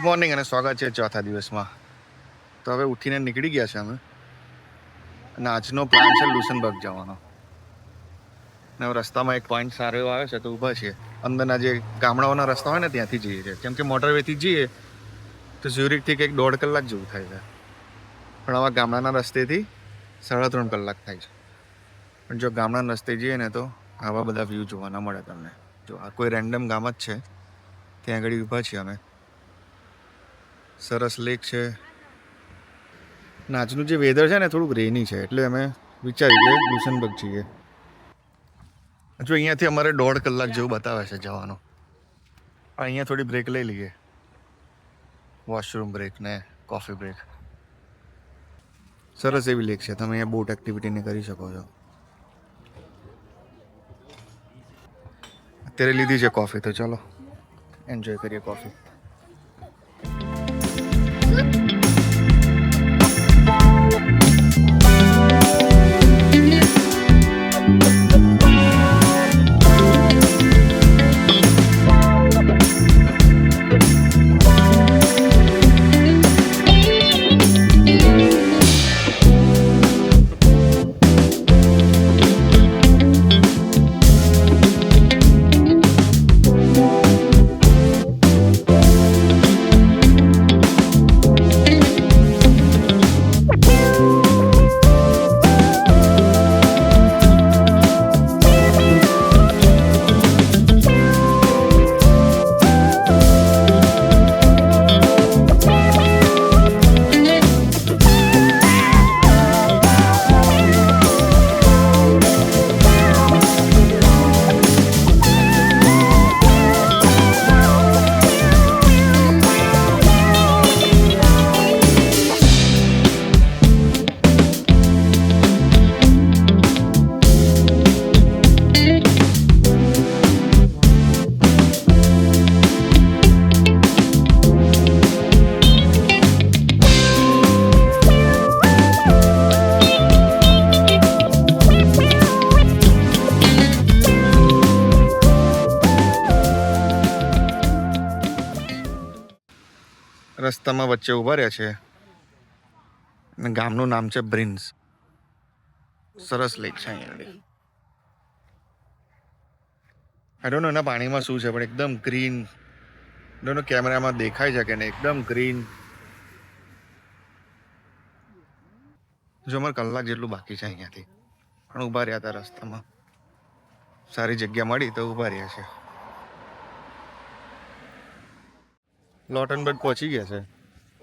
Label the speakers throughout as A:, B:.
A: Good morning અને સ્વાગત છે ચોથા દિવસમાં. તો હવે ઉઠીને નીકળી ગયા છે અમે. અને આજનો પ્લાન છે લુસનબર્ગ જવાનો. ને રસ્તામાં એક પોઈન્ટ સારો એવો આવે છે તો ઊભા છીએ. અંદરના જે ગામડાઓના રસ્તા હોય ને ત્યાંથી જઈએ છીએ. કેમ કે મોટરવેથી જઈએ, તો ઝ્યુરિકથી કંઈક દોઢ કલાક જેવું થાય છે. પણ આવા ગામડાના રસ્તેથી સાડા ત્રણ કલાક થાય છે. પણ જો ગામડાના રસ્તે જઈએ ને તો આવા બધા વ્યૂ જોવાના મળે તમને. જો આ કોઈ રેન્ડમ ગામ જ છે, ત્યાં આગળ ઊભા છીએ અમે. સરસ લેક છે. આજનું જે વેધર છે ને, થોડુંક રેની છે, એટલે અમે વિચારીએ લુસનબર્ગ જઈએ. જો અહીંયાથી અમારે દોઢ કલાક જેવું બતાવે છે જવાનું. અહીંયા થોડી બ્રેક લઈ લઈએ. વોશરૂમ બ્રેક ને કોફી બ્રેક સરસ એવી લેક છે. તમે અહીંયા બોટ એક્ટિવિટીને કરી શકો છો. અત્યારે લીધી છે કોફી તો ચલો. એન્જોય કરીએ કોફી Thank you. રસ્તામાં વચ્ચે ઊભા રહ્યા છે. અને ગામનું નામ છે બ્રિન્સ. સરસ લેક છે અહીંયા આઈ ડોન્ટ નો એના પાણીમાં શું છે, પણ એકદમ ગ્રીન ડોન્ટ કેમેરામાં દેખાય છે કે નહીં, એકદમ ગ્રીન જો અમારે કલાક જેટલું બાકી છે અહીંયાથી. પણ ઊભા રહ્યા હતા રસ્તામાં. સારી જગ્યા મળી તો ઊભા રહ્યા છે. લોટનબર્ગ પહોંચી ગયા છે.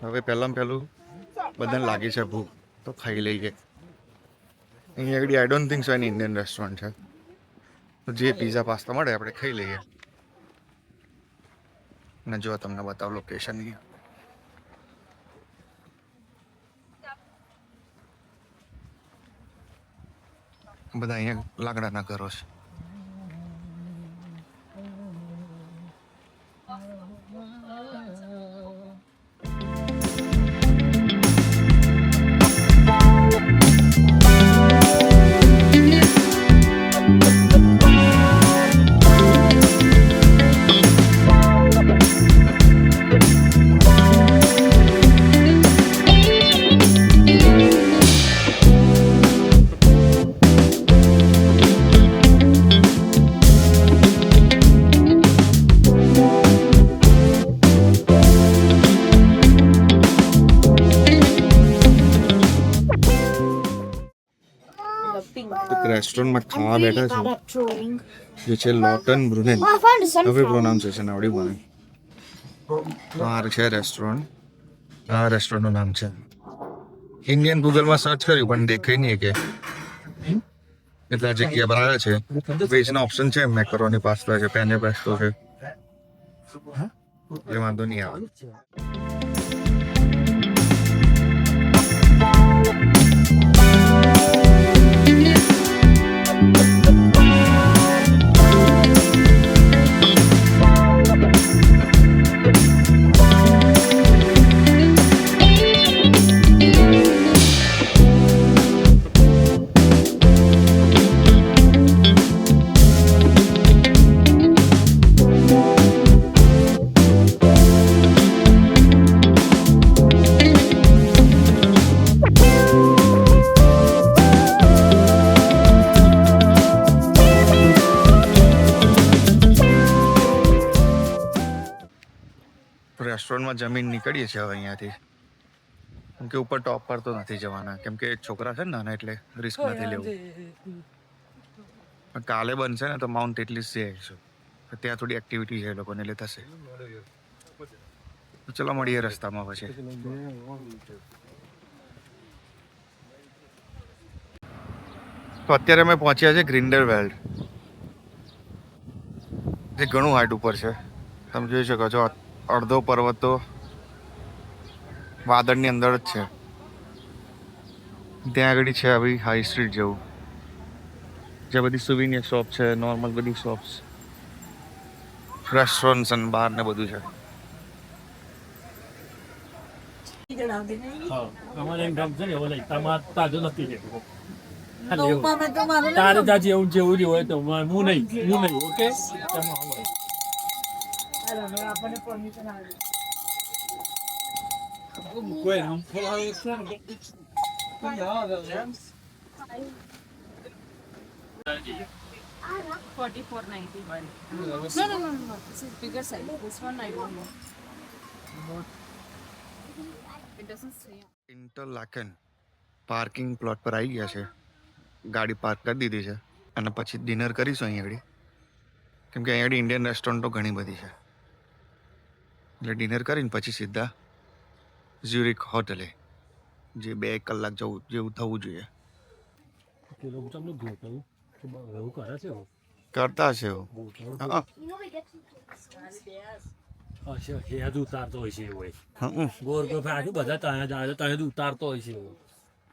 A: હવે પહેલાં પહેલું બધાને લાગી છે ભૂખ, તો ખાઈ લઈએ. અહીંયા આગળ I don't think so any Indian restaurant છે. જે પીઝા પાસ્તા મળે, આપણે ખાઈ લઈએ. અને જો તમને બતાવો લોકેશન અહીંયા. બધા અહીંયા લાકડાના ઘરો છે. રેસ્ટોરન્ટમાં ખાવા બેઠા છે. જે છે લોટન બ્રુનેન.
B: Oh,
A: હવે. પ્રોનાઉન્સિએશન આવડી મને આ છે રેસ્ટોરન્ટ આ રેસ્ટોરન્ટનું નામ છે. ઇન્ડિયન ગૂગલમાં સર્ચ કર્યું પણ દેખાય નહીં કે. એટલા જગ્યા બનાવે છે. વેજના ઓપ્શન છે મેકરોની પાસ્તા છે પેને પેસ્ટો છે. એટલે વાંધો નહીં આવે. રેસ્ટોરન્ટમાં જમીન નીકળીએ છીએ હવે અહીંયાથી. કેમ કે ઉપર ટોપ પર તો નથી જવાના. કેમ કે છોકરા છે ને નાના એટલે રિસ્ક નથી લેવું. પણ કાલે બનશે ને તો માઉન્ટ એટલીસ્ટ જઈ આવીશું. ત્યાં થોડી એક્ટિવિટી છે એ લોકોને એટલે થશે. ચલો મળીએ રસ્તામાં પછી. તો અત્યારે અમે પહોંચ્યા છે ગ્રિન્ડર વેલ્ડ જે ઘણું હાઈટ ઉપર છે. તમે જોઈ શકો છો અડધો પર્વત તો વાદળની અંદર જ છે. ત્યાં આગળ છે આવી હાઈ સ્ટ્રીટ જેવું. જે બધી સુવિનિયર શોપ છે નોર્મલ બધી શોપ્સ રેસ્ટોરન્ટ્સ અને બાર ને બધું છે.
B: તારે જેવું જેવું રહ્યું હોય તો હું નહીં હું નહીં ઓકે આવો.
C: આપણને permission આપી. Forty-four ninety-one. No, no, no, no, no. This is bigger size. This one I don't know. It doesn't say.
A: Interlaken parking plot પર આવી ગયા છે ગાડી પાર્ક કરી દીધી છે અને પછી ડિનર કરીશું અહીંયા આગળ કેમ કે અહીંયા આગળ ઇન્ડિયન રેસ્ટોરન્ટો ઘણી બધી છે એટલે ડિનર કરીને પછી સીધા ઝ્યુરિક હોટલે જે બે કલાક જવું જેવું થવું જોઈએ? કરતા છે
B: હેદ ઉતારતો હોય છે એવું. ગોર ગોર ફરે. આજુ બધા ત્યાં જાય ત્યાં ઉતારતો હોય છે એવું.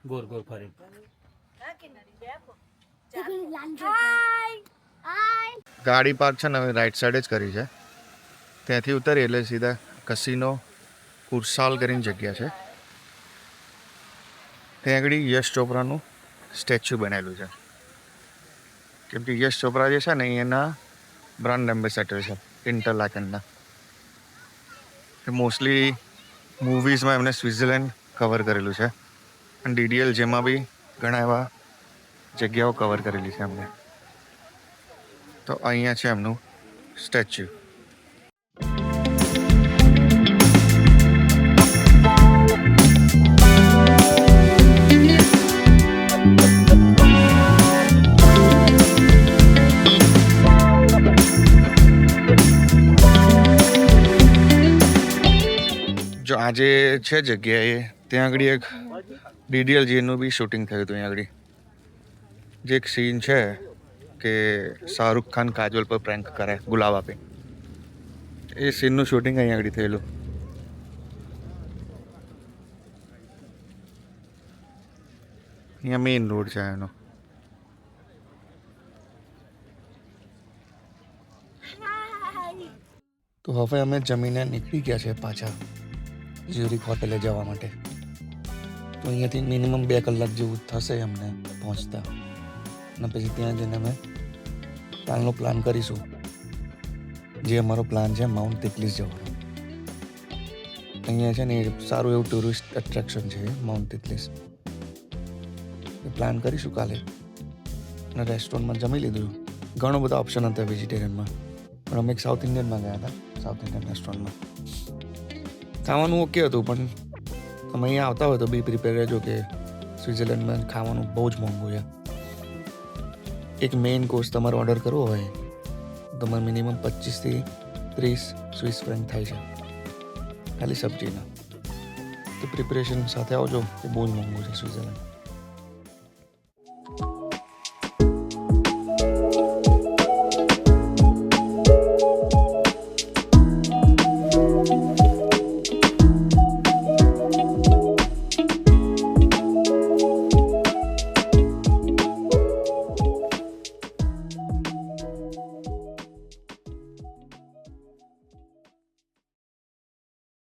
B: ગોર ગોર ફરે
A: ગાડી પાર્ક છે ને હવે રાઈટ સાઈડ જ કરી છે. ત્યાંથી ઉતરી એટલે સીધા કસીનો કુરસાલ કરીને જગ્યા છે. ત્યાં આગળ યશ ચોપરાનું સ્ટેચ્યુ બનેલું છે. કેમ કે યશ ચોપરા જે છે ને એ એના બ્રાન્ડ એમ્બેસેડર છે ઇન્ટરલાકનના મોસ્ટલી મૂવીઝમાં એમને સ્વિટ્ઝરલેન્ડ કવર કરેલું છે. અને ડીડીએલ જેમાં બી ઘણા એવા જગ્યાઓ કવર કરેલી છે એમને. તો અહીંયા છે એમનું સ્ટેચ્યુ આજે છે જગ્યાએ. ત્યાં આગળ એક ડીડીએલજીનું બી શૂટિંગ થયું હતું, ત્યાં આગળ. જે એક સીન છે કે શાહરુખ ખાન કાજોલ પર પ્રેન્ક કરે, ગુલાબ આપે. એ સીનનું શૂટિંગ અહીંયા આગળ થયેલું. અહીંયા મેઇન રોડ છે એનો. તો હવે અમે જમીને નીકળી ગયા છે પાછા. ઝ્યુરિક હોટેલે જવા માટે. તો અહીંયાથી મિનિમમ બે કલાક જેવું થશે અમને પહોંચતા. અને પછી ત્યાં જઈને અમે કાલનો પ્લાન કરીશું. જે અમારો પ્લાન છે માઉન્ટ તિકલીસ જવાનો. અહીંયા છે ને સારું એવું ટુરિસ્ટ એટ્રેક્શન છે માઉન્ટ તિકલીસ એ પ્લાન કરીશું કાલે. અને રેસ્ટોરન્ટમાં જમી લીધું. ઘણો બધા ઓપ્શન હતા વેજીટેરિયનમાં પણ અમે એક સાઉથ ઇન્ડિયનમાં ગયા હતા સાઉથ ઇન્ડિયન રેસ્ટોરન્ટમાં ખાવાનું ઓકે હતું, પણ તમે અહીંયા આવતા હોય તો બી પ્રિપેર રહેજો કે સ્વિટ્ઝરલેન્ડમાં ખાવાનું બહુ જ મોંઘું છે. એક મેઇન કોર્સ તમારે ઓર્ડર કરવો હોય તો તમારે મિનિમમ પચીસથી ત્રીસ સ્વિસ ફ્રેન્ક થાય છે, ખાલી સબ્જીના. તો પ્રિપરેશન સાથે આવજો કે બહુ જ મોંઘું છે સ્વિટ્ઝરલેન્ડ.